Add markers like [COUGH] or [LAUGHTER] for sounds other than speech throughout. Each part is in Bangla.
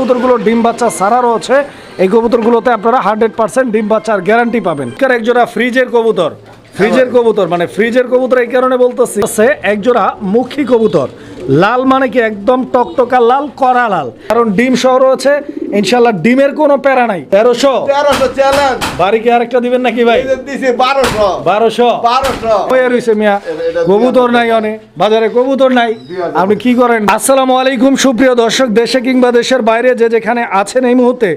কবুতরগুলো ডিম বাচ্চা সারা রয়েছে এই কবুতরগুলোতে আপনারা হান্ড্রেড পার্সেন্ট ডিম বাচ্চার গ্যারান্টি পাবেন। একজোড়া ফ্রিজের কবুতর ফ্রিজের কবুতর মানে ফ্রিজের কবুতর এই কারণে বলতেছি একজোড়া এক মুখী কবুতর। লাল মানে কি একদম টকটকা লাল কড়া লাল। কারণ ডিম সহ রয়েছে ইনশাল্লাহ ডিমের কোনো প্যারা নাই। তেরোশো। তেরোশো চ্যালেঞ্জ বাড়িকে আরেকটা দিবেন নাকি ভাই? দিছি বারোশো। বারোশো। বারোশো। হয়ে রয়েছে মিয়া? কবুতর নাই অনেক বাজারে কবুতর নাই। আপনি কি করেন? আসসালামু আলাইকুম সুপ্রিয় দর্শক দেশে কিংবা দেশের বাইরে যে যেখানে আছেন এই মুহূর্তে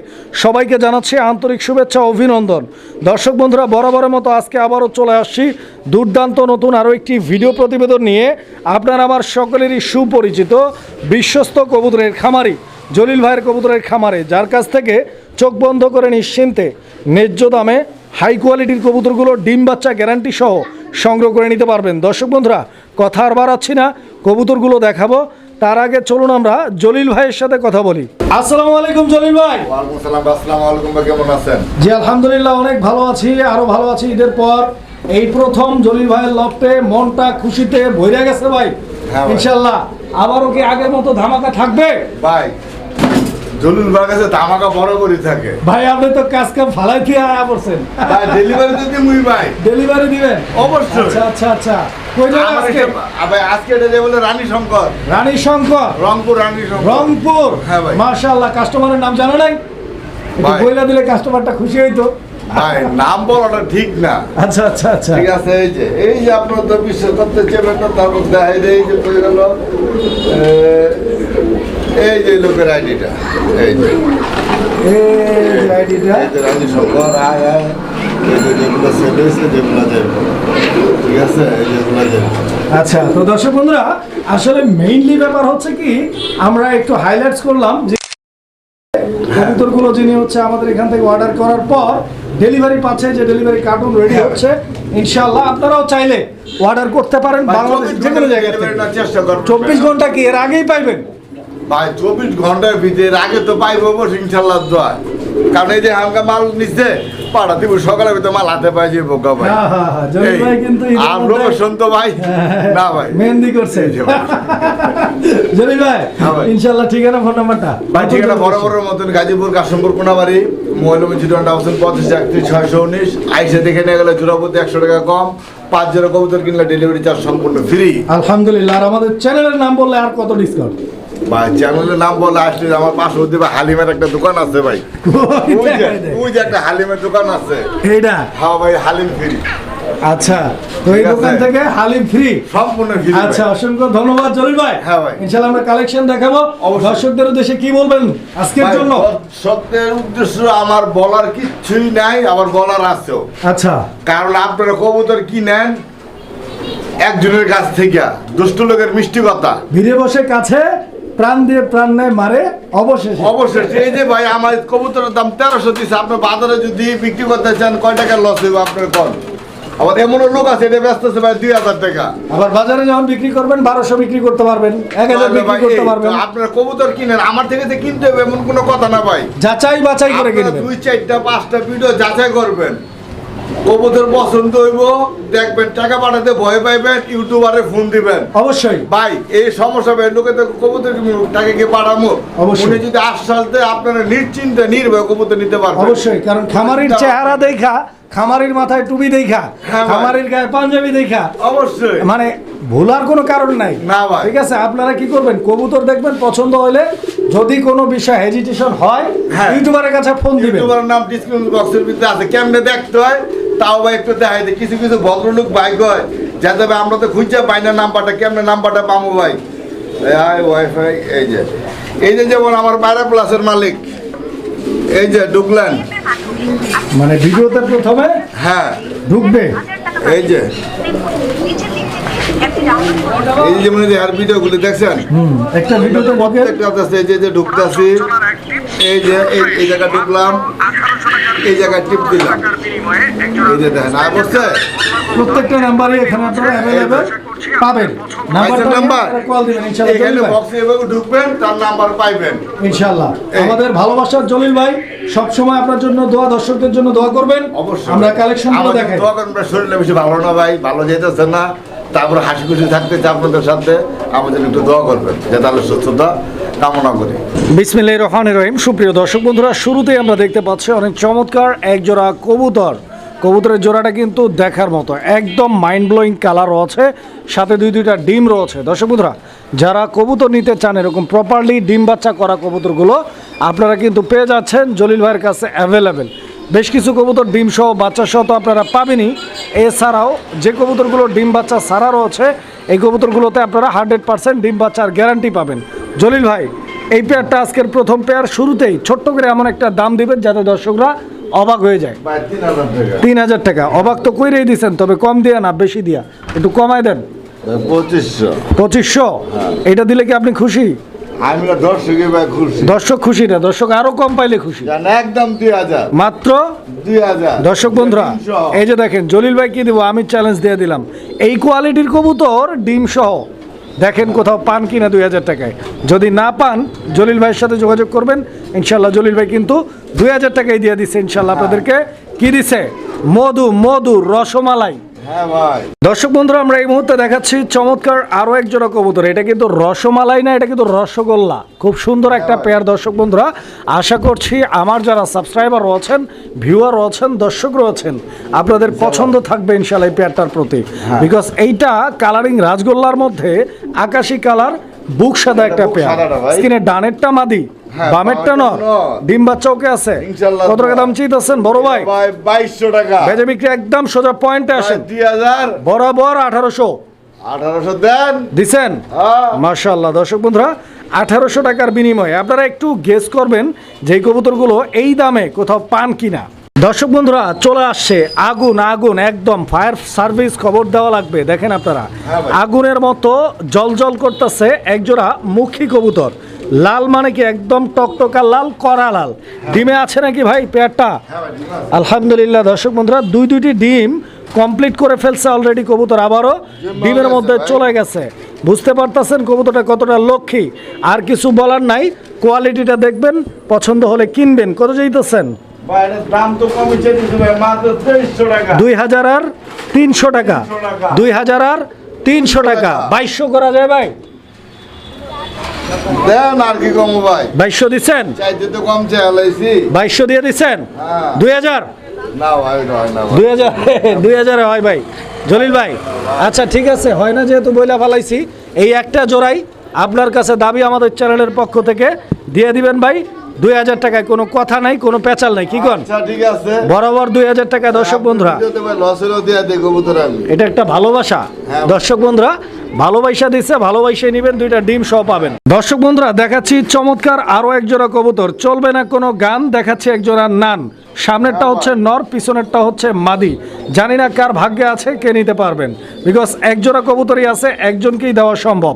সবাইকে জানাচ্ছি আন্তরিক শুভেচ্ছা অভিনন্দন। দর্শক বন্ধুরা বরাবরের মতো আজকে আবারও চলে আসছি। দুর্দান্ত নতুন আরও একটি ভিডিও প্রতিবেদন নিয়ে। আপনার আমার সকলেরই সুপরিচিত বিশ্বস্ত কবুতরের খামারি জলিল ভাইয়ের কবুতরের খামারে যার কাছ থেকে চোখ বন্ধ করে নিশ্চিন্তে ন্যায্য দামে হাই কোয়ালিটির কবুতরগুলো ডিম বাচ্চা গ্যারান্টি সহ সংগ্রহ করে নিতে পারবেন। দর্শক বন্ধুরা কথা আর বাড়াচ্ছি না কবুতরগুলো দেখাবো। তার আগে চলুন আমরা জলিল ভাইয়ের সাথে কথা বলি। আসসালামু আলাইকুম জলিল ভাই। কেমন আছেন? জি আলহামদুলিল্লাহ অনেক ভালো আছি আরও ভালো আছি ঈদের পর। এই প্রথম জলিল ভাইয়ের লফটে মনটা খুশিতে ভরে গেছে ভাই। ইনশাল্লাহ আবারও কি আগের মতো ধামাকা থাকবে? ভাই জলুল ভাই কাছে ধামাকা বড় করে থাকে। ভাই আপনি তো কাজ কাম ফালাই দিয়ে আয়া পড়ছেন। ভাই ডেলিভারি দিতে মুই ভাই। ডেলিভারি দিবেন? অবশ্যই। আচ্ছা আচ্ছা আচ্ছা। কই যাবেন আজকে? ভাই আজকে এটা যে বলে রানী শঙ্কর। রানী শঙ্কর? রংপুর রানী শঙ্কর। রংপুর? হ্যাঁ ভাই। মাশাআল্লাহ কাস্টমারের নাম জানো নাই। বইলা দিলে কাস্টমারটা খুশি হইতো। ভাই নাম বলাটা ঠিক না। আচ্ছা আচ্ছা আচ্ছা। ঠিক আছে এই যে এই যে আপনার তো বিশ্বাস করতে চেপেন না তারপর দেখাই দেয় এই যে গেল এই যে লোকের আইডিটা এই যে। এই আইডিটা। এই শঙ্কর আয় আয়। যেগুলো সেল হয়েছে যেগুলো যাবে ঠিক আছে যেগুলো যাবে আচ্ছা তো দর্শক বন্ধুরা আসলে মেইনলি ব্যাপার হচ্ছে কি আমরা একটু হাইলাইটস করলাম যে কবুতরগুলো যিনি হচ্ছে আমাদের এখান থেকে অর্ডার করার পর ডেলিভারি পাচ্ছে যে ডেলিভারি কার্টুন রেডি। হচ্ছে ইনশাল্লাহ আপনারাও চাইলে অর্ডার করতে পারেন বাংলাদেশ যে কোনো জায়গা থেকে। চেষ্টা করুন চব্বিশ ঘণ্টা কি এর আগেই পাইবেন? ভাই চব্বিশ ঘণ্টার ভিতরে আগে তো পাইবো ইনশাল্লাহ দোয়া। কারণ এই যে হালকা মাল নিচ্ছে পাড়া দিব সকালে ভিতরে মাল হাতে পাই যে বোকা ভাই। হ্যাঁ, হ্যাঁ, হ্যাঁ, ভাই রোবশন তো ভাই। না ভাই। মেহেন্দি করছে। ভাই। [LAUGHS] হ্যাঁ। ইনশাআল্লাহ ঠিকানা ফোন নাম্বারটা? ভাই ঠিকানা বড় বড় মতন গাজীপুর কাশমপুর কোনাবাড়ি পঁচিশ একত্রিশ ছয়শো উনিশ। আইসে দেখে নিয়ে গেলে জোড়াপতি একশো টাকা কম। পাঁচ জোড়া কবুতর কিনলে ডেলিভারি চার্জ সম্পূর্ণ ফ্রি আলহামদুলিল্লাহ আর আমাদের চ্যানেলের নাম বললে আর কত ডিসকাউন্ট ভাই চ্যানেলের নাম বলে আসলে আমার পাশে হতে হালিমের একটা দোকান আছে ভাই। [LAUGHS] ওই যে ওই যে একটা হালিমের দোকান আছে। এইটা? হ্যাঁ ভাই হালিম ফ্রি। আচ্ছা তো এই দোকান থেকে হালিম ফ্রি? সম্পূর্ণ ফ্রি আচ্ছা অসংখ্য ধন্যবাদ জলিল ভাই। হ্যাঁ ভাই। ইনশাআল্লাহ আমরা কালেকশন দেখাবো। দর্শকদের উদ্দেশ্যে কি বলবেন আজকের জন্য? সত্যের উদ্দেশ্য আমার বলার কিচ্ছুই নাই আবার বলার আছেও। আচ্ছা। কারণ আপনারা কবুতর কি নেন? একজনের কাছ থেকে। দুষ্ট লোকের মিষ্টি কথা। ভিড়ে বসে কাছে প্রাণ দিয়ে প্রাণ নেয় মারে অবশেষে। অবশ্যই এই যে ভাই আমার কবুতরের দাম তেরোশো দিচ্ছে আপনার বাজারে যদি বিক্রি করতে চান কয় টাকা লস হইব আপনার কম আবার এমনও লোক আছে এটা ব্যস্ত আছে ভাই দুই হাজার টাকা। আবার বাজারে যখন বিক্রি করবেন বারোশো বিক্রি করতে পারবেন এক হাজার বিক্রি করতে পারবেন। আপনার কবুতর কিনেন আমার থেকে যে কিনতে হবে এমন কোনো কথা না ভাই। যাচাই বাছাই করে কিনবেন। দুই চারটা পাঁচটা ভিডিও যাচাই করবেন। কবুতর পছন্দ হইব দেখবেন টাকা পাঠাতে ভয় পাইবেন ইউটিউবারে ফোন দিবেন। অবশ্যই। ভাই এই সমস্যা ভাই লোকে তো কবুতর টাকা কি পাঠামো। অবশ্যই। উনি যদি আশ্বাস দেয় আপনারা নিশ্চিন্তে নির্ভয় কবুতর নিতে পারবেন। অবশ্যই কারণ খামারের চেহারা দেখা খামারির মাথায় টুপি দেখা হ্যাঁ খামারির গায়ে পাঞ্জাবি দেখা। অবশ্যই। মানে ভুলার কোনো কারণ নাই। না ভাই। ঠিক আছে আপনারা কি করবেন? কবুতর দেখবেন পছন্দ হলে যদি কোনো বিষয় হেজিটেশন হয় হ্যাঁ। ইউটিউবারের কাছে ফোন দিবেন। ইউটিউবার নাম ডিসক্রিপশন বক্সের ভিতরে আছে। কেমনে দেখতে হয়? তাও ভাই একটু দেখাই দেয় কিছু কিছু ভদ্রলোক বাইক হয় যাতে আমরা তো খুঁজে পাই না নাম্বারটা। কেমনে নাম্বারটা পাবো ভাই? এই ওয়াইফাই এই যে। এই যে যেমন আমার বাইরা প্লাসের মালিক। এই যে ঢুকলেন। মানে ভিডিওতে প্রথমে হ্যাঁ। ঢুকবে? এই যে। এই যে যেমন যে আর ভিডিওগুলি দেখছেন? হুম একটা ভিডিওতে প্রত্যেকটা আছে এই যে ঢুকতেছি। এই যে এই- এই জায়গা ঢুকলাম। এই জায়গায় টিপ দিলাম। এই যে দেখেন আর বসছে? প্রত্যেকটা নাম্বারই এখানে আপনারা অ্যাভেলেবেল পাবেন। নাম্বার কল দিবেন ইনশাআল্লাহ এখানে বক্সে এভাবে ঢুকবেন তার নাম্বার পাইবেন। ইনশাআল্লাহ। আমাদের ভালোবাসার জলিল ভাই সব সময় আপনার জন্য দোয়া দর্শকদের জন্য দোয়া করবেন। অবশ্যই। আমরা কালেকশনগুলো দেখাই। দোয়া করেন, শরীরটা বেশি ভালো না ভাই ভালো যেতেছে না। তারপরে হাসি খুশি থাকতে আপনাদের সাথে। আমাদের একটু দোয়া করবেন যাতে আল্লাহ সুস্থতা কামনা করি। বিসমিল্লাহির রহমানির রহিম। সুপ্রিয় দর্শক বন্ধুরা শুরুতেই আমরা দেখতে পাচ্ছি অনেক চমৎকার একজোড়া কবুতর। কবুতরের জোড়াটা কিন্তু দেখার মতো। একদম মাইন্ড ব্লোয়িং কালার রয়েছে, সাথে দুই দুইটা ডিম রয়েছে। দর্শক বন্ধুরা, যারা কবুতর নিতে চান এরকম প্রপারলি ডিম বাচ্চা করা কবুতরগুলো, আপনারা কিন্তু পেয়ে যাচ্ছেন জলিল ভাইয়ের কাছে অ্যাভেলেবেল বেশ কিছু কবুতর ডিম সহ বাচ্চা সহ তো আপনারা পাবেনই। এছাড়াও যে কবুতরগুলো ডিম বাচ্চা সারা রয়েছে, এই কবুতরগুলোতে আপনারা হান্ড্রেড পার্সেন্ট ডিম বাচ্চার গ্যারান্টি পাবেন। জলিল ভাই, এই পেয়ারটা আজকের প্রথম পেয়ার শুরুতেই ছোট্ট করে এমন একটা দাম দিবেন যাতে দর্শকরা অবাক হয়ে যায়। তিন হাজার টাকা। অবাক তো কইরেই দিচ্ছেন তবে কম দিয়া না বেশি দিয়া। একটু কমায় দেন। পঁচিশশো। পঁচিশশো? এটা দিলে কি আপনি খুশি? দর্শকে ভাই খুশি। দর্শক খুশি না দর্শক আরও কম পাইলে খুশি। একদম দুই হাজার। মাত্র দুই হাজার। দর্শক বন্ধুরা এই যে দেখেন জলিল ভাই কি দিব আমি চ্যালেঞ্জ দিয়ে দিলাম। এই কোয়ালিটির কবুতর ডিম সহ। দেখেন কোথাও পান কি না দুই হাজার টাকায়। যদি না পান, জলিল ভাইয়ের সাথে যোগাযোগ করবেন। ইনশাল্লাহ জলিল ভাই কিন্তু দুই হাজার টাকায় দিয়ে দিচ্ছে ইনশাল্লাহ আপনাদেরকে কি দিছে? মধু মধু, রসমালাই। হ্যাঁ ভাই। দর্শক বন্ধুরা আমরা এই মুহূর্তে দেখাচ্ছি চমৎকার আরও এক জোড়া কবুতর। এটা কিন্তু রসমালাই না এটা কিন্তু রসগোল্লা। খুব সুন্দর একটা পেয়ার দর্শক বন্ধুরা আশা করছি আমার যারা সাবস্ক্রাইবার রয়েছেন ভিউয়ার রয়েছেন দর্শক রয়েছেন আপনাদের পছন্দ থাকবে ইনশাল্লাহ এই পেয়ারটার প্রতি। বিকজ এইটা কালারিং রাজগোল্লার মধ্যে আকাশি কালার বুক সাদা একটা পেয়ার। স্কিনের ডানেরটা মাদি হ্যাঁ, বামেরটা নর। ডিম বাচ্চা ওকে আছে। কত টাকা দাম চাইতেছেন বড় ভাই? ভাই বাইশশো টাকা। ভেজে বিক্রি একদম সোজা পয়েন্টে আসেন। দুই হাজার। বরাবর আঠারোশো। আঠারোশো দেন। দিছেন? হ্যাঁ। মার্শাল্লাহ দর্শক বন্ধুরা আঠারোশো টাকার বিনিময়ে আপনারা একটু গেস করবেন যে এই কবুতরগুলো এই দামে কোথাও পান কিনা। দর্শক বন্ধুরা চলে আসছে আগুন আগুন একদম ফায়ার সার্ভিস খবর দেওয়া লাগবে দেখেন আপনারা। হ্যাঁ আগুনের মতো জল জল করতেছে একজোড়া মুখী কবুতর। লাল মানে কি একদম টকটকা লাল কড়া লাল। ডিমে আছে নাকি ভাই পেয়ারটা? হ্যাঁ। আলহামদুলিল্লাহ দর্শক বন্ধুরা দুই দুইটি ডিম কমপ্লিট করে ফেলছে অলরেডি কবুতর আবারও। ডিমের মধ্যে চলে গেছে। বুঝতে পারতেছেন কবুতরটা কতটা লক্ষ্মী? আর কিছু বলার নাই কোয়ালিটিটা দেখবেন পছন্দ হলে কিনবেন। কত এটার দাম তো কমেছে মাত্র 2300 টাকা। দুই হাজার আর তিনশো টাকা। দুই হাজার আর তিনশো টাকা। বাইশশো করা যায় ভাই। দেন আর কি কম ভাই। বাইশশো দিচ্ছেন? চাইতে তো কম চাই বাইশশো দিয়ে দিচ্ছেন? হ্যাঁ। দুই হাজার? দুই হাজার দুই হাজারে হয় ভাই। জলিল ভাই আচ্ছা ঠিক আছে হয় না যেহেতু বইলা ফালাইছি এই একটা জোড়াই আপনার কাছে দাবি আমাদের চ্যানেলের পক্ষ থেকে দিয়ে দিবেন ভাই। দুই হাজার টাকায় কোনো কথা নাই কোনো পেঁচাল নাই। কি কন? আচ্ছা ঠিক আছে। বরাবর দুই হাজার টাকা দর্শক বন্ধুরা। এটা একটা ভালোবাসা। হ্যাঁ। দর্শক বন্ধুরা ভালোবাসা দিচ্ছে ভালোবাসা নেবেন দুইটা ডিম সহ পাবেন। দর্শক বন্ধুরা দেখাচ্ছি চমৎকার আরও একজোড়া কবুতর। চলবে না কোনো গান দেখাচ্ছি একজোড়া নান। সামনেরটা হচ্ছে নর পিছনেরটা হচ্ছে মাদি। জানি না কার ভাগ্যে আছে কে নিতে পারবেন। বিকজ একজোড়া কবুতরই আছে একজনকেই দেওয়া সম্ভব।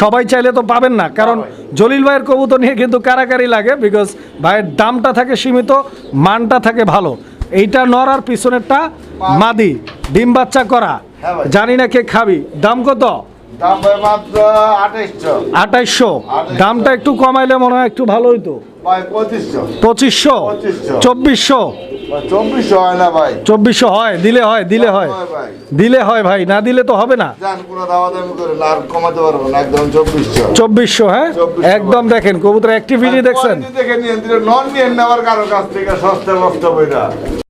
সবাই চাইলে তো পাবেন না কারণ জলিল ভাইয়ের কবুতর নিয়ে কিন্তু কারাকারি লাগে বিকজ ভাইয়ের দামটা থাকে সীমিত মানটা থাকে ভালো। এইটা নর আর পিছনেরটা মাদি ডিম বাচ্চা করা। হ্যাঁ জানি না কে খাবি। দাম কত? দাম ভাই মাত্র আঠাইশশো। আঠাইশশো। 2800 দামটা একটু কমাইলে মনে হয় একটু ভালো হইতো। ভাই পঁচিশশো। পঁচিশশো? 2500 চব্বিশশো? ভাই চব্বিশশো হয় না ভাই। চব্বিশশো হয় দিলে হয় দিলে হয়। দিলে হয় ভাই না দিলে তো হবে না। জান কোনো দাওয়া দামি করে না আর কমাতে পারব না একদম হ্যাঁ? একদম দেখেন কবুতর অ্যাক্টিভিটি দেখছেন। নন নিয়ে নেওয়ার কাছ থেকে সস্তা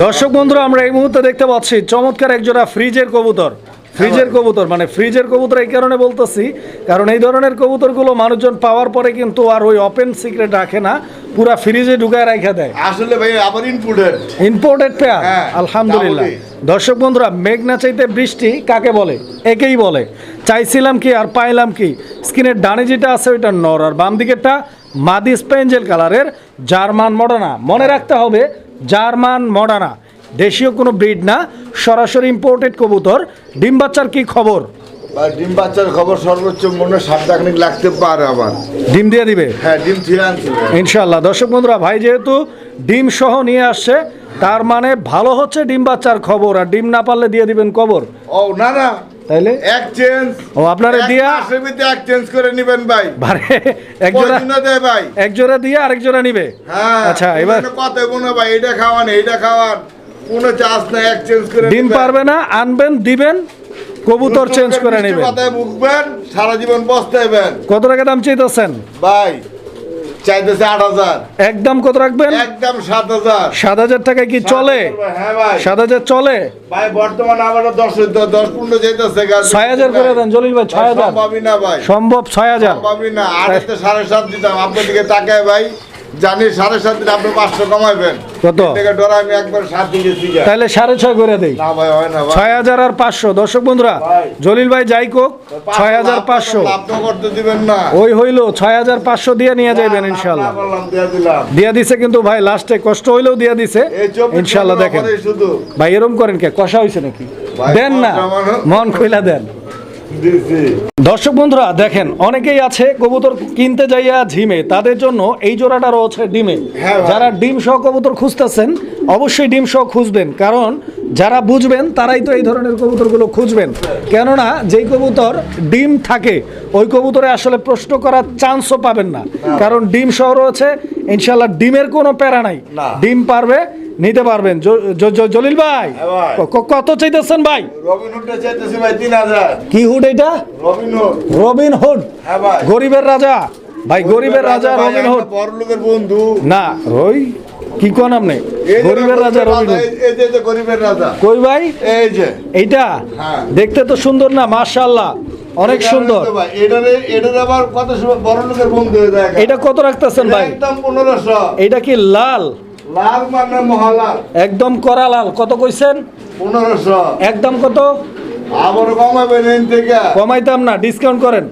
দর্শক বন্ধুরা আমরা এই মুহূর্তে দেখতে পাচ্ছি চমৎকার একজোড়া ফ্রিজের কবুতর। ফ্রিজের কবুতর মানে ফ্রিজের কবুতর এই কারণে বলতেছি কারণ এই ধরনের কবুতরগুলো মানুষজন পাওয়ার পরে কিন্তু আর ওই ওপেন সিক্রেট রাখে না পুরা ফ্রিজে ঢুকায় রাখা দেয়। আসলে ভাই আবার ইনপুটেড ইম্পোর্টেড পেয়ার আলহামদুলিল্লাহ। দর্শক বন্ধুরা মেঘ না চাইতে বৃষ্টি কাকে বলে? একেই বলে। চাইছিলাম কি আর পাইলাম কি? স্কিনের ডানে যেটা আছে ওইটা নর আর বাম দিকেরটা মাদি স্পেঞ্জেল কালারের জার্মান মডানা। মনে রাখতে হবে জার্মান মডানা। দেশীয় কোনো ব্রিড না সরাসরি ইম্পোর্টেড কবুতর। ডিম বাচ্চার কি খবর? ডিম বাচ্চার খবর সর্বোচ্চ মনে সাবধানিক লাগতে পারে আবার। ডিম দিয়ে দিবে? হ্যাঁ ডিম আনছে ইনশাল্লাহ দর্শক বন্ধুরা ভাই যেহেতু ডিম সহ নিয়ে আসছে তার মানে ভালো হচ্ছে ডিম বাচ্চার খবর আর ডিম না পারলে দিয়ে দিবেন কবর? ও না না। তাইলে? এক্সচেঞ্জ ও, আপনারে দিয়া- এক্সচেঞ্জ করে নেবেন ভাই। বারে এক জোড়া দেয় ভাই। এক জোড়া দিয়ে আরেক জোড়া নিবে? হ্যাঁ আচ্ছা এবার ভাই এটা খাওয়ান এইটা খাওয়ান। কোনো চার্জ নাই এক্সচেঞ্জ করে ডিম পারবে না আনবেন দিবেন কবুতর চেঞ্জ করে নেবেন। কথায় ভুগবেন সারা জীবন বসতেবেন কত টাকা দাম চাইতেছেন? ভাই চাইতেছে আট হাজার। একদম কত রাখবেন? একদম সাত হাজার। সাত হাজার টাকায় কি চলে? হ্যাঁ ভাই। সাত হাজার চলে? ভাই বর্তমানে আবার দশ দশ পনেরো যেতেছে ছয় হাজার করে দেন জলিল ভাই ছয় হাজার। সম্ভবই না ভাই। সম্ভব ছয় হাজার। সম্ভবই না। আড়াইতে সাড়ে সাত দিতাম আপনার দিকে তাকায় ভাই। জানি সাড়ে সাত দিন আপনি পাঁচশো কমাইবেন। কত? আমি একবার সাত দিকে তাহলে সাড়ে ছয় করে দেই। না ভাই হয় না ছয় হাজার আর পাঁচশো। দর্শক বন্ধুরা জলিল ভাই যাই কোক ছয় হাজার পাঁচশো। করতে দিবেন না। ওই হইল ছয় হাজার পাঁচশো দিয়ে নিয়ে যাবেন ইনশাল্লাহ। দিয়ে দিছে কিন্তু ভাই লাস্টে কষ্ট হইলেও দিয়া দিছে। ইনশাল্লাহ দেখেন। ভাই এরম করেন কে? কষা হয়েছে নাকি? দেন না। মানে- মন কইলা দেন। দর্শক বন্ধুরা দেখেন অনেকেই আছে কবুতর কিনতে যাইয়া ঝিমে তাদের জন্য এই জোড়াটা রয়েছে ডিমে। হ্যাঁ যারা ডিম সহ কবুতর খুঁজতেছেন অবশ্যই ডিম সহ খুঁজবেন কারণ যারা বুঝবেন তারাই তো এই ধরনের কবুতরগুলো খুঁজবেন। কেননা যেই কবুতর ডিম থাকে ওই কবুতরে আসলে প্রশ্ন করার চান্সও পাবেন না। কারণ ডিম সহ রয়েছে ইনশাল্লাহ ডিমের কোনো প্যারা নাই। ডিম পারবে নিতে পারবেন। জলিল ভাই হ্যাঁ কত চাইতেছেন ভাই? কি হুড এটা? Robin hood. হ্যাঁ গরিবের রাজা। ভাই গরিবের রাজা রবিন হুড। একটা বড় লোকের বন্ধু। না ওই কি কোন আপনি? গরিবের রাজা রবিন গরিবের রাজা। কই ভাই? এই যে। এইটা? হ্যাঁ। দেখতে তো সুন্দর না মাশাআল্লাহ। অনেক সুন্দর। এটা কত রাখতেছেন ভাই? একদম পনেরোশো। এটা কি লাল? লাল মানে মহালাল একদম করা লাল। কত কইছেন? পনেরোশো। একদম কত? আবার কমাবেন থেকে। কমাইতাম না ডিসকাউন্ট করেন।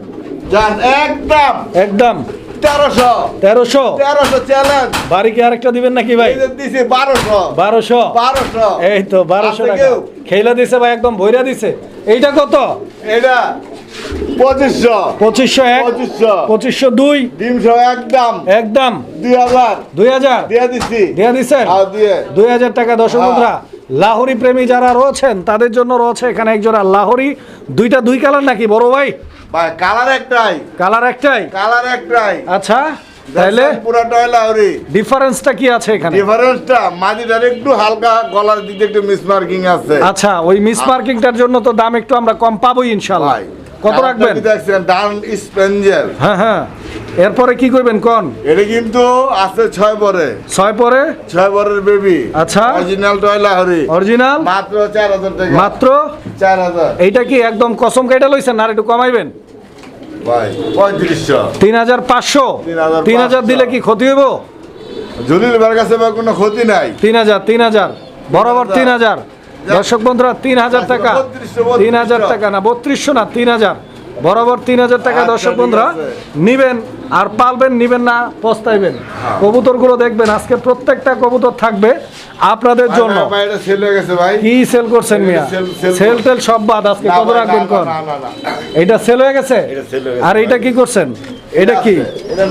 যান একদম। একদম। তেরোশো। তেরোশো? তেরোশো চ্যালেঞ্জ বাড়ি কি আরেকটা দিবেন নাকি ভাই? দিছি বারোশো। বারোশো? বারোশো। এই তো বারোশো টাকা। খেলা দিছে ভাই একদম ভইরা দিছে। এইটা কত? এটা পঁচিশশো। পঁচিশশো এক পঁচিশশো। পঁচিশশো দুই একদম। একদম দুই হাজার। দুই হাজার। দিয়ে দিয়ে দিচ্ছেন দুই হাজার টাকা হ্যাঁ। লাহোরি প্রেমী যারা রয়েছেন তাদের জন্য রয়েছে এখানে একজোড়া লাহোরি। দুইটা দুই কালার নাকি বড় ভাই? ভাই কালার একটাই। কালার একটাই? কালার একটাই। আচ্ছা তাহলে পুরা টয়লা হরি ডিফারেন্সটা কি আছে এখানে? ডিফারেন্সটা মাঝিটার একটু হালকা গলার দিকে একটু মিস মার্কিং আছে। আচ্ছা ওই জন্য তো দাম একটু আমরা কম পাবো ইনশাল্লাহ। কত রাখবেন? ডান স্পেঞ্জেল। হ্যাঁ হ্যাঁ। এরপরে কি করবেন কোন? এটা কিন্তু আছে ছয় পরে। ছয় পরে? ছয় পরের বেবি। আচ্ছা। অরিজিনাল টয়লা হরি অরিজিনাল? মাত্র চার হাজার টাকা। মাত্র? চার হাজার। এইটা কি একদম কসম কেটে লইছেন আর একটু কমাইবেন? তিন হাজার পাঁচশো। 3,500 তিন হাজার দিলে কি ক্ষতি হইব? জলিল কাছে কোনো ক্ষতি নাই। তিন হাজার তিন হাজার। বরাবর তিন হাজার। দর্শক বন্ধুরা তিন হাজার টাকা। তিন হাজার টাকা না বত্রিশশো না তিন হাজার। বরাবর তিন হাজার টাকা আচ্ছা, দর্শক বন্ধুরা নিবেন আর পালবেন নিবেন না পস্তাইবেন। হ্যাঁ। কবুতরগুলো দেখবেন আজকে প্রত্যেকটা কবুতর থাকবে আপনাদের জন্য। কি সেল করছেন মিয়া? সেল- টেল সব বাদ আজকে কত রাখবেন। এটা সেল হয়ে গেছে, আর এটা কি করছেন? এটা কি? এটা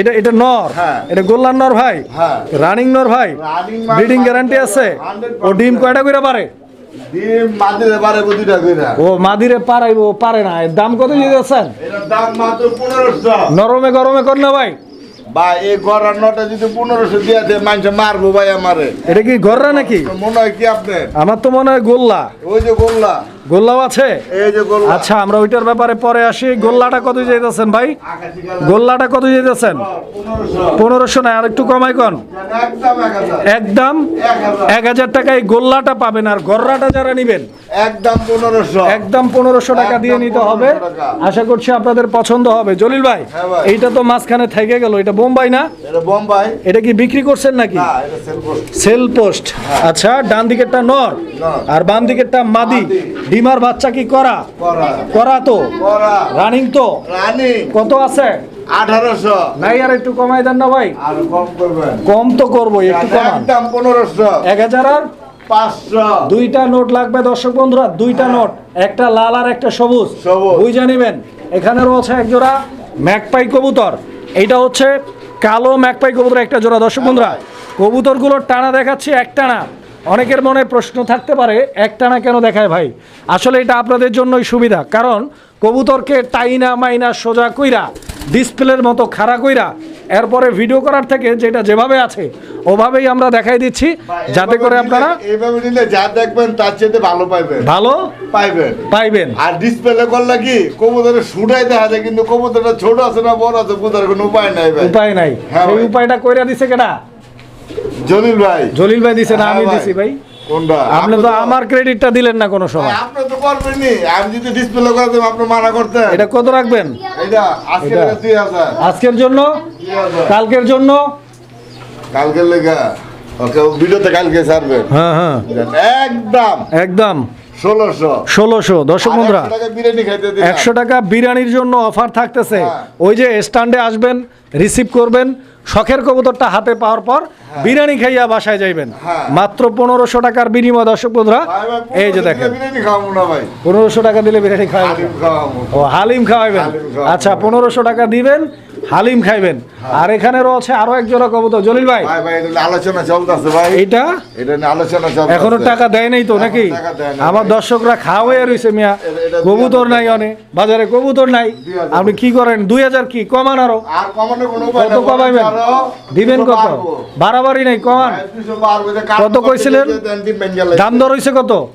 এটা এটা নর। হ্যাঁ। এটা গোল্লার নর ভাই? হ্যাঁ। রানিং নর ভাই? ব্রিডিং গ্যারান্টি আছে? ও ডিম কয়টা করে পারে? ও মাদিরে পারাইবো পারে না। দাম কত দিয়ে নরমে গরমে কর না ভাই। ভাই এই গড়ার নটা যদি পনেরোশো দিয়ে দেয় মানুষ মারবো ভাই আমারে। এটা কি গররা নাকি? মনে হয় কি আপনার? আমার তো মনে হয় গোল্লা। ওই যে গোল্লা। গোল্লাও আছে? আচ্ছা আমরা ওইটার ব্যাপারে পরে আসি। গোল্লাটা কত যেতেছেন ভাই? গোল্লাটা কত যেতেছেন পনেরোশো না আর একটু কমাই কন। একদম এক হাজার। টাকায় গোল্লাটা পাবেন আর গররাটা যারা নিবেন একদম পনেরোশো। একদম পনেরোশো টাকা দিয়ে নিতে হবে। আশা করছি আপনাদের পছন্দ হবে। জলিল ভাই হ্যাঁ এইটা তো মাঝখানে থেকে গেল। এটা বোম্বাই না? এটা বোম্বাই। এটা কি বিক্রি করছেন নাকি? সেল পোস্ট আচ্ছা ডান দিকেরটা নর। আর বাম দিকেরটা মাদি। ডিমার বাচ্চা কি করা? করা। তো? রানিং তো? কত আছে? আঠারোশো। নাই আর একটু কমাই দেন না ভাই। কম তো করবোই একটু কমান। পনেরোশো। এক হাজার আর? দুইটা নোট লাগবে দর্শক বন্ধুরা দুইটা নোট। একটা লাল আর একটা সবুজ। হ্যাঁ। সবুজ। বুঝে নিবেন এখানে রয়েছে এক জোড়া ম্যাকপাই কবুতর। এইটা হচ্ছে কালো ম্যাকপাই কবুতর একটা জোড়া। দর্শক বন্ধুরা কবুতরগুলোর টানা দেখাচ্ছি এক টানা অনেকের মনে প্রশ্ন থাকতে পারে এক টানা কেন দেখায় ভাই? আসলে এটা আপনাদের জন্যই সুবিধা কারণ কবুতরকে টাইনা মাইনা সোজা কইরা ডিসপ্লের মতো খাড়া কইরা এরপরে ভিডিও করার থেকে যেটা যেভাবে আছে ওভাবেই আমরা দেখাই দিচ্ছি যাতে করে আপনারা এইভাবে নিলে যা দেখবেন তার চেয়ে ভালো পাইবেন। ভালো পাইবেন। পাইবেন। আর ডিসপ্লে করলে কি কবুতরের শুটাই দেখা যায় কিন্তু কবুতরটা ছোট আছে না বড় আছে বোঝার কোনো উপায় নাই ভাই। উপায় নাই। হ্যাঁ উপায়টা কইরা দিছে কেনা জলিল ভাই। জলিল ভাই দিছে না হ্যাঁ আমি দিছি ভাই। কোনটা আপনি তো আমার ক্রেডিটটা দিলেন না কোনো সময়। আপনি তো করবেনই। আমি যদি ডিসপ্লে করে দেব আপনি মানা করতেন। এটা কত রাখবেন? এটা আজকে এটা? দুই হাজার। আজকের জন্য? দুই হাজার। কালকের জন্য? কালকের লেগা। ওকে ভিডিওতে কালকে ছাড়বেন। হ্যাঁ হ্যাঁ। একদম। একদম। ষোলোশো। দর্শক বন্ধুরা একশো টাকা বিরিয়ানির জন্য অফার থাকতেছে। হ্যাঁ। ওই যে স্ট্যান্ডে আসবেন রিসিভ করবেন। শখের কবুতরটা হাতে পাওয়ার পর বিরিয়ানি খাইয়া বাসায় যাইবেন। হ্যাঁ। মাত্র পনেরোশো টাকার বিনিময় দর্শক বন্ধুরা। এই যে দেখেন। পনেরোশো টাকা দিলে বিরিয়ানি খাওয়াবেন ও হালিম খাওয়াবেন আচ্ছা পনেরোশো টাকা দিবেন। হালিম খাইবেন। আর এখানে রয়েছে আরও এক জোড়া কবুতর। জলিল ভাই। এটা আলোচনা চলতেছে ভাই। এইটা এটা আলোচনা চলতেছে। এখনও টাকা দেয় নাই তো নাকি? আমার দর্শকরা খাওয়াই রয়েছে মিয়া। এটা- এটা কবুতর নাই অনেক বাজারে কবুতর নাই। আপনি কি করেন? দুই হাজার কি? কমান আরও। কত কমাইবেন? দিবেন কত? বাড়াবাড়ি নাই কমান। এটা কত কইছিলেন? দাম দর হইছে কত?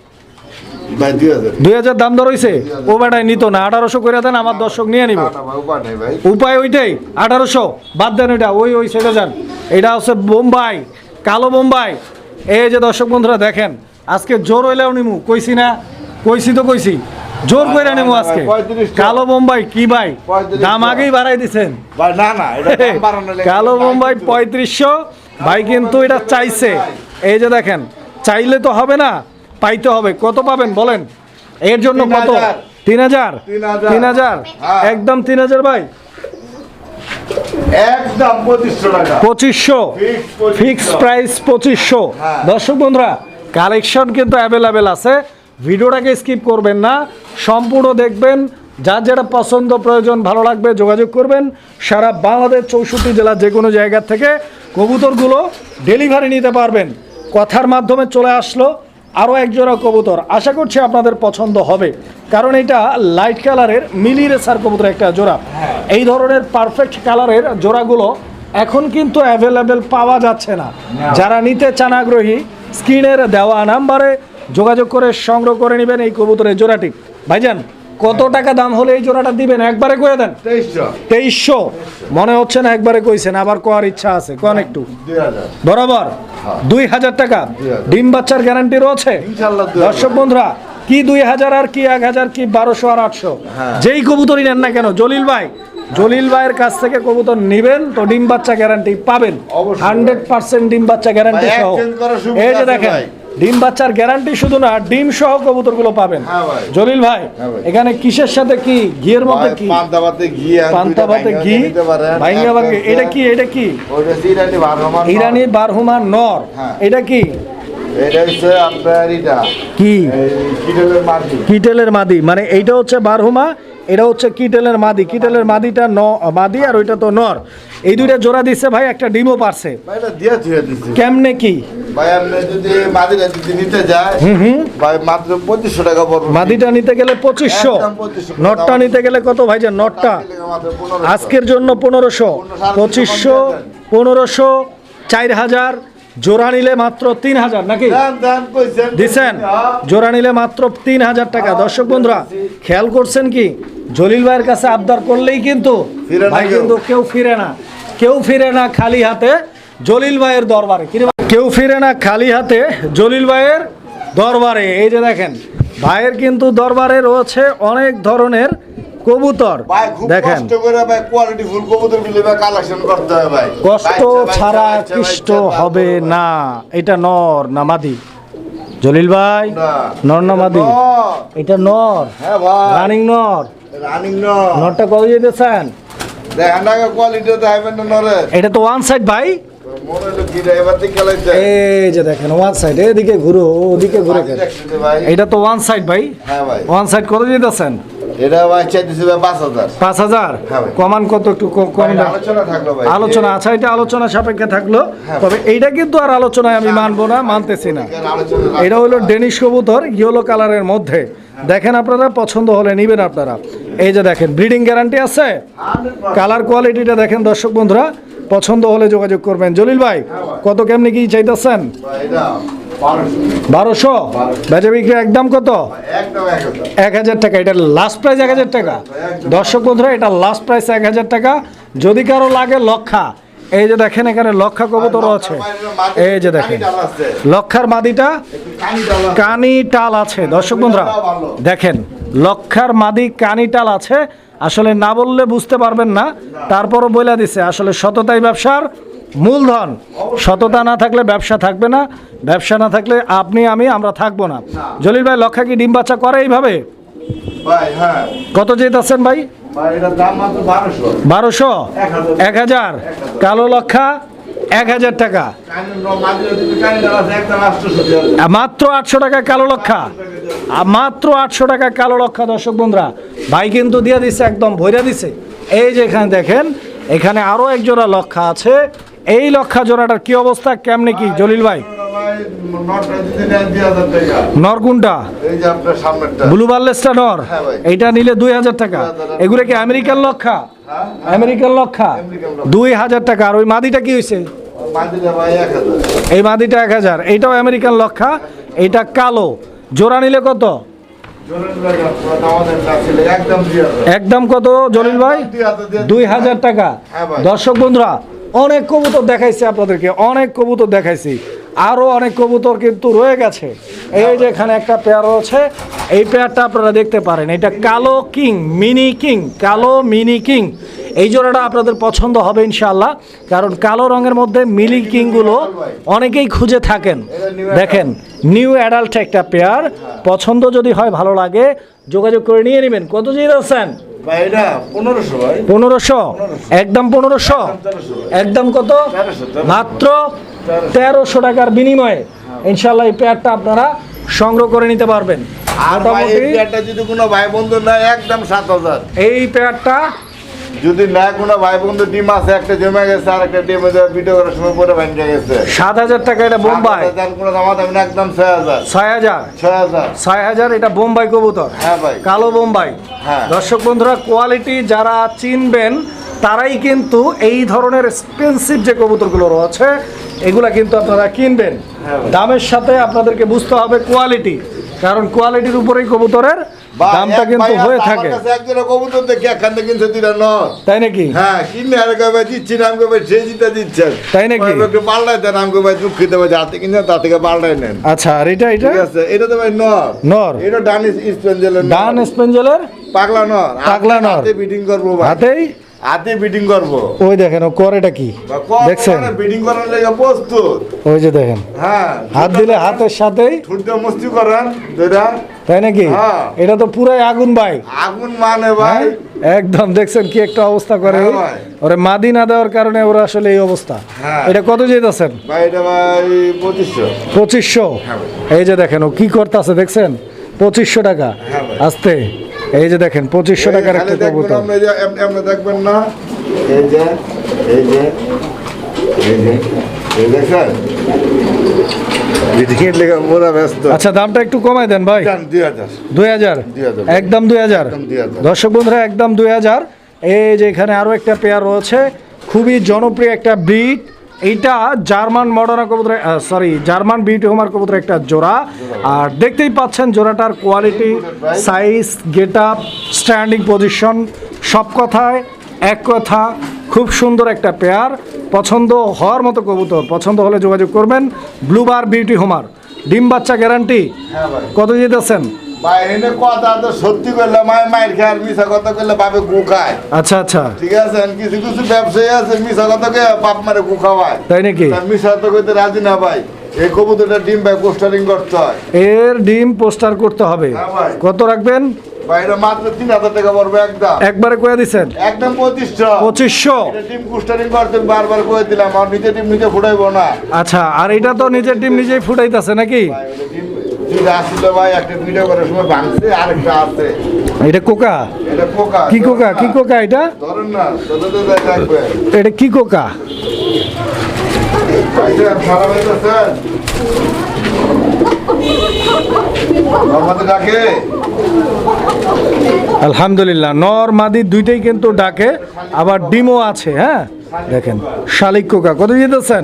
দুই হাজার। দাম দর হইছে? ও বেটায় নিত না আঠারোশো করে দেন আমার দর্শক নিয়ে নিব। উপায় ওইটাই আঠারোশো বাদ দেন ওইটা ওই ওই সেটা যান। এটা হচ্ছে বোম্বাই কালো বোম্বাই। এই যে দর্শক বন্ধুরা দেখেন আজকে জোর হইলেও নিমু কইছি না কইছি তো কইছি। জোর কইরা নিমু আজকে। কালো বোম্বাই কি ভাই। দাম আগেই বাড়াই দিছেন। ভাই, না, না, এটা দাম [LAUGHS] বাড়ানো লেগে- কালো বোম্বাই পঁয়ত্রিশশো। ভাই কিন্তু এটা চাইছে। এই যে দেখেন চাইলে তো হবে না পাইতে হবে। কত পাবেন বলেন? এর জন্য কত? তিন হাজার। তিন হাজার। হ্যাঁ। একদম তিন হাজার ভাই। একদম পঁচিশশো। ফিক্স প্রাইস পঁচিশশো। হ্যাঁ। দর্শক বন্ধুরা কালেকশন কিন্তু অ্যাভেলেবেল আছে। ভিডিওটাকে স্কিপ করবেন না। সম্পূর্ণ দেখবেন। যার যেটা পছন্দ প্রয়োজন ভালো লাগবে যোগাযোগ করবেন। সারা বাংলাদেশ চৌষট্টি জেলার যে কোনো জায়গা থেকে কবুতরগুলো ডেলিভারি নিতে পারবেন। কথার মাধ্যমে চলে আসলো। আরও এক জোড়া কবুতর। আশা করছি আপনাদের পছন্দ হবে কারণ এটা লাইট কালারের মিলি রেসার কবুতর একটা জোড়া। এই ধরনের পারফেক্ট কালারের জোড়াগুলো এখন কিন্তু অ্যাভেলেবেল পাওয়া যাচ্ছে না। যারা নিতে চান আগ্রহী স্ক্রিনের দেওয়া নাম্বারে যোগাযোগ করে সংগ্রহ করে নেবেন এই কবুতরের জোড়াটি। ভাইজান কত টাকা দাম হলে এই জোড়াটা দিবেন? একবারে করে দেন। তেইশশো। মনে হচ্ছে না একবারে কইছেন আবার কোয়ার ইচ্ছা আছে। কোন একটু। বরাবর? দুই হাজার টাকা? ডিম বাচ্চার গ্যারান্টি রয়েছে? দর্শক বন্ধুরা কি দুই হাজার আর কি এক হাজার কি বারোশো আর আটশো? হ্যাঁ। যেই কবুতরই নেন না কেন জলিল ভাই জলিল ভাইয়ের কাছ থেকে কবুতর নিবেন তো ডিম বাচ্চা গ্যারান্টি পাবেন। হান্ড্রেড পার্সেন্ট ডিম বাচ্চা গ্যারান্টি সহ। এই যে দেখেন। ডিম বাচ্চার গ্যারান্টি শুধু না ডিম সহ কবুতরগুলো পাবেন। হ্যাঁ জলিল ভাই হ্যাঁ এখানে কিসের সাথে কি ঘিয়ের মধ্যে কি? পান্তা ভাতে ঘি আর পান্তা দুইটা ভাতে ভাইঙ্গা ঘি। ভাইঙ্গা একটা এটা কি এটা কি? ইরানি বারহুমা নর। হ্যাঁ। এটা কি? কি? কিটেলের মাদি মানে এইটা হচ্ছে বারহুমা এটা হচ্ছে কিটেলের মাদি। কিটেলের মাদিটা ন মাদি আর ওইটা তো নর। এই দুইটা জোড়া দিচ্ছে ভাই একটা ডিমও পারছে। কেমনে কি? মাদিটা নিতে গেলে পঁচিশশো। একদম 2500 নটটা নিতে গেলে কত ভাই যে নটটা? আজকের জন্য পনেরোশো। পঁচিশশো পনেরোশো চার হাজার। জোড়া নিলে মাত্র তিন হাজার নাকি? দিচ্ছেন হ্যাঁ। জোড়া নিলে মাত্র তিন হাজার টাকা। দর্শক বন্ধুরা খেয়াল করছেন কি? জলিল ভাইয়ের কাছে আবদার করলেই কিন্তু ভাই। কিন্তু কেউ ফিরে না। কেউ ফিরে না খালি হাতে জলিল ভাইয়ের দরবারে? কেউ ফিরে না খালি হাতে জলিল ভাইয়ের দরবারে। এই যে দেখেন ভাইয়ের কিন্তু দরবারে রয়েছে অনেক ধরনের কবুতর। দেখেন। কষ্ট ছাড়া কৃষ্ট হবে না। এটা নর না মাদি। জলিল ভাই নর না মাদি? এটা নর। হ্যাঁ রানিং নর। রানিং নর নটটা কত যেতেছেন দেখেন না কোয়ালিটি দেখাবেন না নরে এটা তো ওয়ান সাইড ভাই হলো কি রে এবার থেকে খেলাইছে এই যে দেখেন ওয়ান সাইড এদিকে ঘুরো ওদিকে ঘুরে মাঝে খেল। দেখতেছে ভাই এটা তো ওয়ান সাইড ভাই হ্যাঁ ভাই ওয়ান সাইড কত যেতেছেন এটা ভাই চাইতেছে ভাই পাঁচ হাজার পাঁচ হাজার কমান কত একটু কম আলোচনা থাকল ভাই আলোচনা আচ্ছা এটা আলোচনা সাপেক্ষে থাকল। তবে এইটা কিন্তু আর আলোচনায় আমি মানবো না মানতেছি না এটা হলো ডেনিশ কবুতর ইয়েলো কালারের মধ্যে দেখেন আপনারা পছন্দ হলে নেবেন আপনারা। এই যে দেখেন ব্রিডিং গ্যারান্টি আছে? কালার কোয়ালিটিটা দেখেন দর্শক বন্ধুরা পছন্দ হলে যোগাযোগ করবেন। জলিল ভাই কত কেমনি কি চাইতেছেন? বারোশো। বেচা বিক্রি একদম কত? এক হাজার। টাকা এটা লাস্ট প্রাইস এক হাজার টাকা। দর্শক বন্ধুরা এটা লাস্ট প্রাইস এক হাজার টাকা। যদি কারও লাগে লক্ষা এই যে দেখেন এখানে লক্ষা কবুতর আছে। এই যে দেখেন। লক্ষার মাদিটা কানি টাল আছে। দর্শক বন্ধুরা দেখেন লক্ষার মাদি কানি টাল আছে। আসলে না বললে বুঝতে পারবেন না। তারপরও বলে দিছে আসলে সততাই ব্যবসার মূলধন। সততা না থাকলে ব্যবসা থাকবে না। ব্যবসা না থাকলে আপনি আমি আমরা থাকব না। জলিল ভাই লক্ষা কি ডিম বাচ্চা করে এইভাবে? হ্যাঁ। কত যেতেছেন আছেন ভাই? বারোশো। এক হাজার। কালো লক্ষা এক হাজার টাকা। মাত্র আটশো টাকা কালো লক্ষা। মাত্র আটশো টাকা কালো লক্ষা দর্শক বন্ধুরা। ভাই কিন্তু দিয়ে দিছে একদম ভৈরা দিছে। এই যে এখানে দেখেন এখানে আরও একজোড়া লক্ষা আছে। এই লক্ষা জোড়াটার কি অবস্থা? কেমনে কি? জলিল ভাই? নরকুনটা এই যে ব্লু বার্লেসটা নর? হ্যাঁ এইটা নিলে দুই হাজার টাকা। এগুলো কি আমেরিকান লক্ষা? হ্যাঁ? আমেরিকান লক্ষা। দুই হাজার টাকা। আর ওই মাদিটা কি হয়েছে এই মাদিটা এক হাজার। এইটাও আমেরিকান লক্ষা। এইটা কালো। জোড়া নিলে কত? একদম কত জলিল ভাই? দুই হাজার টাকা। হ্যাঁ দর্শক বন্ধুরা অনেক কবুতর দেখাইছি আপনাদেরকে, অনেক কবুতর দেখাইছি। আরও অনেক কবুতর কিন্তু রয়ে গেছে। এই যে এখানে একটা পেয়ার রয়েছে, এই পেয়ারটা আপনারা দেখতে পারেন। এটা কালো কিং, মিনি কিং, কালো মিনি কিং। এই জোড়াটা আপনাদের পছন্দ হবে ইনশাআল্লাহ, কারণ কালো রঙের মধ্যে মিনি কিংগুলো অনেকেই খুঁজে থাকেন। দেখেন নিউ অ্যাডাল্ট একটা পেয়ার পছন্দ যদি হয়, ভালো লাগে, যোগাযোগ করে নিয়ে নেবেন। কত জিত আছেন পনেরোশো একদম পনেরোশো? একদম কত? মাত্র তেরোশো। টাকার বিনিময়ে। ইনশাল্লাহ এই পেয়ারটা আপনারা সংগ্রহ করে নিতে পারবেন। আর যদি কোনো ভাই বন্ধু নয় একদম সাত হাজার। এই পেয়ারটা যদি না কোনো ভাই বন্ধু ডিম আছে একটা জমে গেছে আর একটা ডিম ভিডিও করার সময় পরে ভেঙে গেছে। সাত হাজার টাকা এটা বোম্বাই। কোনো দাম হবে না, একদম ছয় হাজার। ছয় হাজার? ছয় হাজার। ছয় হাজার এটা বোম্বাই কবুতর। হ্যাঁ ভাই। কালো বোম্বাই। হ্যাঁ। দর্শক বন্ধুরা কোয়ালিটি যারা চিনবেন তারাই কিন্তু এই ধরনের এক্সপেন্সিভ যে কবুতরগুলো রয়েছে এগুলা কিন্তু আপনারা কিনবেন। হ্যাঁ দামের সাথে আপনাদেরকে বুঝতে হবে কোয়ালিটি কারণ কোয়ালিটির উপরেই কবুতরের দামটা কিন্তু হয়ে থাকে। কবুতর দেখি একখান থেকে কিনছে দুইটা নর। তাই নাকি? হ্যাঁ কিনে আর কবে দিচ্ছি না আমি কবে সে জিতে দিচ্ছেন তাই নাকি? একটু পাল্টাই দেন আমি কবে দুঃখিত ভাই যাতে কিনে তার থেকে পাল্টাই নেন। আচ্ছা আর এটা এটা? ঠিক আছে এটা তো ভাই নর। নর? এটা ডান স্পেঞ্জেলের ডান স্পেঞ্জেলের? পাগলা নর। পাগলা নর। হাতে বিডিং করব হাতেই হাতে বিডিং করব। ওই দেখেন ও করেটা কি? দেখছেন? বিডিং করার লেগে প্রস্তুত। ওই যে দেখেন। হ্যাঁ হাত দিলে হাতের সাথেই ঠুটটা মস্তি করেন দুইটা। তাই নাকি? হ্যাঁ। এটা তো পুরাই আগুন ভাই। আগুন মানে ভাই। হ্যাঁ? একদম দেখছেন কি একটা অবস্থা করে? হ্যাঁ। ওরে মাদি না দেওয়ার কারণে ওরা আসলে এই অবস্থা। এটা কত যেতেছেন? ভাই এটা ভাই পঁচিশশো। পঁচিশশো? এই যে দেখেন ও কি করতেছে দেখছেন? পঁচিশশো টাকা। আস্তে। এই যে দেখেন পঁচিশশো টাকার একটা কবুতর। আপনি এমনি দেখবেন না। এই যে এই যে এই যে এই দেখছেন বিডিং এর লেগে মোরা ব্যস্ত। আচ্ছা দামটা একটু কমাই দেন ভাই। দুই হাজার। দুই হাজার? একদম দুই হাজার? একদম 2000 দর্শক বন্ধুরা একদম দুই হাজার। এই যে এখানে আরও একটা পেয়ার রয়েছে। খুবই জনপ্রিয় একটা ব্রিড এইটা জার্মান মডার্না কবুতরের সরি জার্মান বিউটি হোমার কবুতরের একটা জোড়া। আর দেখতেই পাচ্ছেন জোড়াটার quality size get up standing position সব কথায় এক কথা খুব সুন্দর একটা পেয়ার পছন্দ হওয়ার মতো কবুতর। পছন্দ হলে যোগাযোগ করবেন ব্লুবার বিউটি হোমার ডিম বাচ্চা গ্যারান্টি কত যেতেছেন ভাই এনে কথা তো সত্যি করলে মায়ের মায়ের খেয়ে আর মিশা কথা করলে বাপে গু খায়। আচ্ছা আচ্ছা। ঠিক আছে কিছু কিছু ব্যবসায়ী আছে মিশা কথা কে বাপ মারে গু খাওয়ায়। তাই নাকি? মিশা তো কইতে রাজি না ভাই। এই কবুতরটা ডিম ভাই পোস্টারিং করতে হয়। এর ডিম পোস্টার করতে হবে। হ্যাঁ কত রাখবেন? মাত্র তিন হাজার টাকা পড়বে একদম। একবারে কয়ে দিছেন? একদম পঁচিশশো। পঁচিশশো? ডিম বারবার কয়ে দিলাম আর নিজে ডিম নিজে ফুটাইবো না। আচ্ছা আর এটা তো নিজের ডিম নিজেই ফুটাইতেছে নাকি? ডিম দুইটা আসছিল ভাই একটা ভিডিও করার সময় ভাঙছে আরেকটা আছে। এটা কোকা? এটা পোকা কি কোকা? কি কোকা? এটা? ধরেন না তোদের তো দেখবে এটা কি কোকা? ভাইজান, সারা হইতেছেন? নর্মাতে ডাকে। আলহামদুলিল্লাহ নর মাদি দুইটাই কিন্তু ডাকে আবার ডিমও আছে হ্যাঁ? দেখেন শালিক কোকা কত দিতেছেন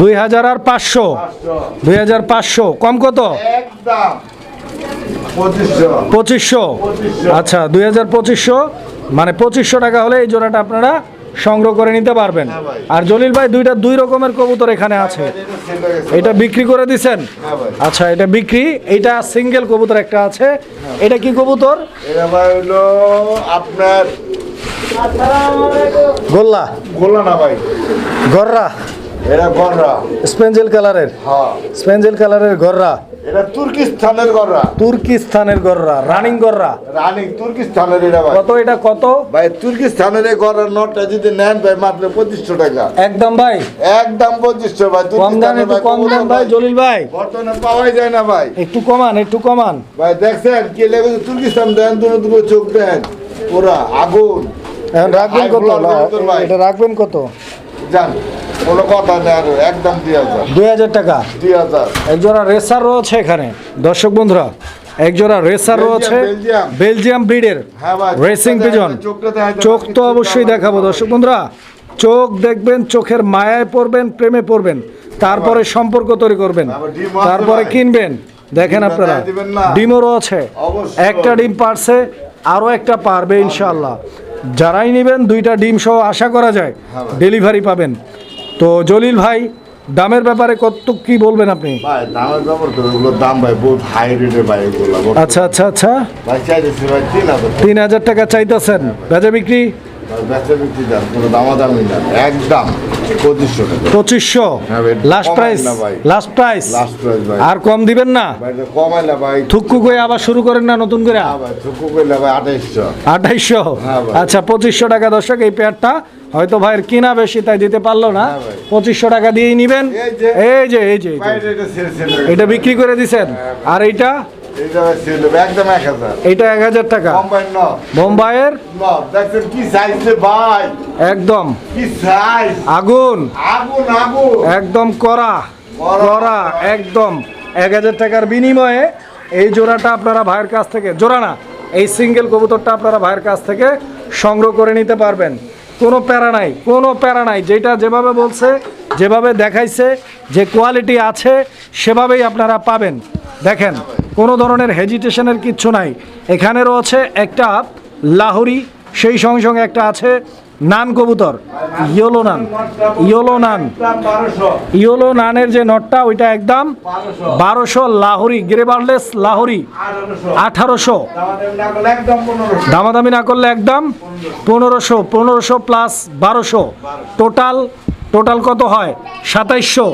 দুই হাজার আর পাঁচশো। দুই হাজার পাঁচশো কম কত? পঁচিশশো। আচ্ছা দুই হাজার পঁচিশশো মানে পঁচিশশো টাকা হলে এই জোড়াটা আপনারা সংগ্রহ করে নিতে পারবেন। হ্যাঁ আর জলিল ভাই দুইটা দুই রকমের কবুতর এখানে আছে। এটা বিক্রি করে দিছেন? হ্যাঁ আচ্ছা এটা বিক্রি। এটা সিঙ্গেল কবুতর একটা আছে। এটা কি কবুতর? আপনার গোল্লা? গোলা না ভাই। গররা? এটা গররা। স্পেঞ্জেল কালারের? হ্যাঁ। স্পেঞ্জেল কালারের গররা? এটা তুর্কিস্তানের গররা। তুর্কিস্তানের গররা রানিং গররা? রানী তুর্কিস্তানের এটা ভাই। কত এটা কত? ভাই তুর্কিস্তানের এই গররার নোটটা যদি নেন ভাই মাত্র পঁচিশশো টাকা। একদম ভাই? একদম পঁচিশশো ভাই কম দাম একটু কম দাম ভাই জলিল ভাই। বর্তমানে পাওয়াই যায় না ভাই। একটু কমান একটু কমান। ভাই দেখছেন কি লেগেছে? তুর্কিস্তান দেন দুটো দুটো চোখ দেন। পুরা আগুন। এখন রাখবেন কত। এটা রাখবেন কত? যান কোনো কথা নেই আর একদম দুই হাজার। দুই হাজার টাকা? দুই হাজার। একজোড়া রেসার রয়েছে এখানে। দর্শক বন্ধুরা একজোড়া রেসার রয়েছে। বেলজিয়াম। ব্রিডের হ্যাঁ রেসিং চোখটা পিজন চোখ তো অবশ্যই দেখাবো। দর্শক বন্ধুরা চোখ দেখবেন চোখের মায়ায় পড়বেন প্রেমে পড়বেন। তারপরে সম্পর্ক তৈরি করবেন। তারপরে কিনবেন। দেখেন আপনারা? ডিমও রয়েছে। একটা ডিম পারছে আরও একটা পারবে ইনশাল্লাহ যারাই নেবেন দুইটা ডিম সহ আশা করা যায় হ্যাঁ ডেলিভারি পাবেন। তো জলিল ভাই দামের ব্যাপারে কত কি বলবেন আপনি? ভাই দামের ব্যাপার তো ওগুলোর দাম ভাই বহুত হাই রেটের ভাই এগুলো। আচ্ছা আচ্ছা আচ্ছা। ভাই চাইতেছি ভাই তিন হাজার টাকা। চাইতেছেন। বেচা বিক্রি পঁচিশশো হ্যাঁ লাস্ট প্রাইস লাস্ট প্রাইস আর কম দিবেন না? থুক্কু করে আবার শুরু করেন না নতুন করে? থুকু আঠাইশশো। হ্যাঁ। আচ্ছা পঁচিশশো টাকা দর্শক এই পেয়ারটা হয়তো ভাইয়ের কিনা বেশি তাই দিতে পারল না। হ্যাঁ পঁচিশশো টাকা দিয়েই নিবেন। এই যে- এই যে এটা বিক্রি করে দিছেন। আর এইটা এটা এক হাজার। টাকা। বোম্বাইয়ের? ন কি সাইজ রে ভাই? একদম। কি সাইজ আগুন। আগুন আগুন। একদম করা। করা একদম। এক হাজার টাকার বিনিময়ে এই জোড়াটা আপনারা ভাইয়ের কাছ থেকে জোড়া না এই সিঙ্গেল কবুতরটা আপনারা ভাইয়ের কাছ থেকে সংগ্রহ করে নিতে পারবেন। কোনো প্যারা নাই কোনো প্যারা নাই। যেটা যেভাবে বলছে যেভাবে দেখাইছে যে কোয়ালিটি আছে সেভাবেই আপনারা পাবেন। দেখেন, কোনো ধরনের হেজিটেশনের কিচ্ছু নাই। এখানে রয়েছে একটা লাহোরি, সেই সঙ্গে সঙ্গে একটা আছে নান কবুতর, yellow nun yellow nun. Yellow নানের যে নটটা, ওইটা একদম বারোশো লাহোরি, গ্রেবারলেস লাহোরি, আঠারোশো। দামাদামি না করলে একদম পনেরোশো পনেরোশো প্লাস বারোশো। টোটাল টোটাল কত হয়? সাতাইশশো।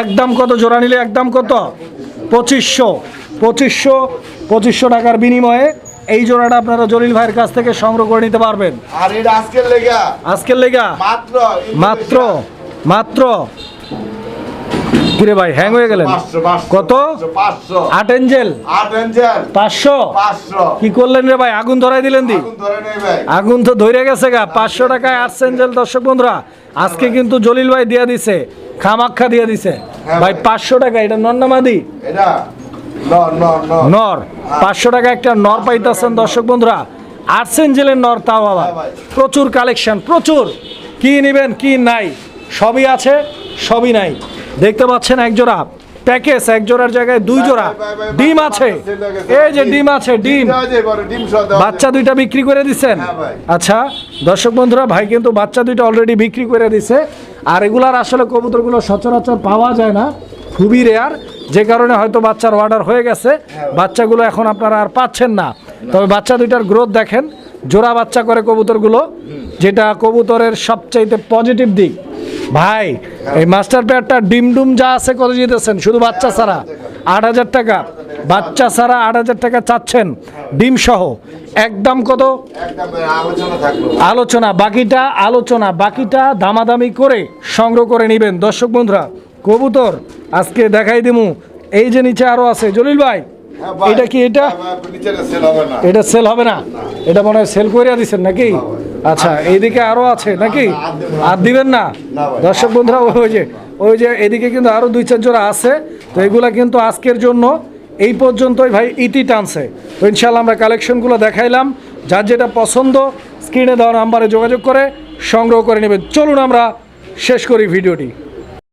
একদম কত? জোড়া নিলে একদম কত? পঁচিশশো পঁচিশশো পঁচিশশো টাকার বিনিময়ে এই জোড়াটা আপনারা জলিল ভাইয়ের কাছ থেকে সংগ্রহ করে নিতে পারবেন। আর এটা আজকের লেগা। আজকের লেগা? মাত্র মাত্র মাত্র। কিরে ভাই হ্যাং হয়ে গেলেন। কত? আট এঞ্জেল পাঁচশো? কি করলেন রে ভাই? আগুন ধরাই দিলেন দি। আগুন তো ধরে গেছে গা। পাঁচশো টাকায় আট এঞ্জেল দর্শক বন্ধুরা আজকে কিন্তু জলিল ভাই দিয়া দিছে খামাক্ষা দিয়ে দিছে। হ্যাঁ ভাই ভাই। পাঁচশো টাকা এটা এটা ন ন নর পাঁচশো টাকা একটা নর পাইতেছেন দর্শক বন্ধুরা। আট এঞ্জেলের নর তাও আবার। হ্যাঁ প্রচুর কালেকশন প্রচুর। কি নিবেন কি নাই? সবই আছে সবই নাই। দেখতে পাচ্ছেন এক জোড়া। প্যাকেজ এক জোড়ার জায়গায় দুই জোড়া। ডিম আছে। এই যে ডিম আছে ডিম বাচ্চা দুইটা বিক্রি করে হ্যাঁ আচ্ছা দর্শক বন্ধুরা ভাই কিন্তু বাচ্চা দুইটা অলরেডি বিক্রি করে দিছে। আর এগুলার আসলে কবুতরগুলো সচরাচর পাওয়া যায় না। খুবই রেয়ার যে কারণে হয়তো বাচ্চার অর্ডার হয়ে গেছে। বাচ্চাগুলো এখন আপনারা আর পাচ্ছেন না। তবে বাচ্চা দুইটার গ্রোথ দেখেন জোড়া বাচ্চা করে কবুতরগুলো যেটা কবুতরের সবচাইতে পজিটিভ দিক। ভাই এই মাস্টার পেয়ারটা ডিম ডুম যা আছে কত জিতেছেন শুধু বাচ্চা ছাড়া। আট হাজার টাকা। বাচ্চা ছাড়া আট হাজার টাকা চাচ্ছেন ডিম সহ। একদম কত? আলোচনা বাকিটা আলোচনা বাকিটা দামাদামি করে সংগ্রহ করে নেবেন। দর্শক বন্ধুরা কবুতর আজকে দেখাই দিমু। এই যে নিচে আরও আছে জলিল ভাই হ্যাঁ এটা কি এটা? ভাই, এটা সেল হবে না? এটা মনে হয় সেল করিয়া দিচ্ছেন নাকি? আচ্ছা এইদিকে আরও আছে নাকি? আর দিবেন না। না? দর্শক বন্ধুরা ওই যে ওই যে এদিকে কিন্তু আরও দুই চার জোড়া আছে। তো এগুলা কিন্তু আজকের জন্য এই পর্যন্তই ভাই ইতি টানছে। তো ইনশাল্লাহ আমরা কালেকশনগুলো দেখাইলাম। যার যেটা পছন্দ, স্ক্রিনে দেওয়া নাম্বারে যোগাযোগ করে সংগ্রহ করে নেবেন। চলুন আমরা শেষ করি ভিডিওটি।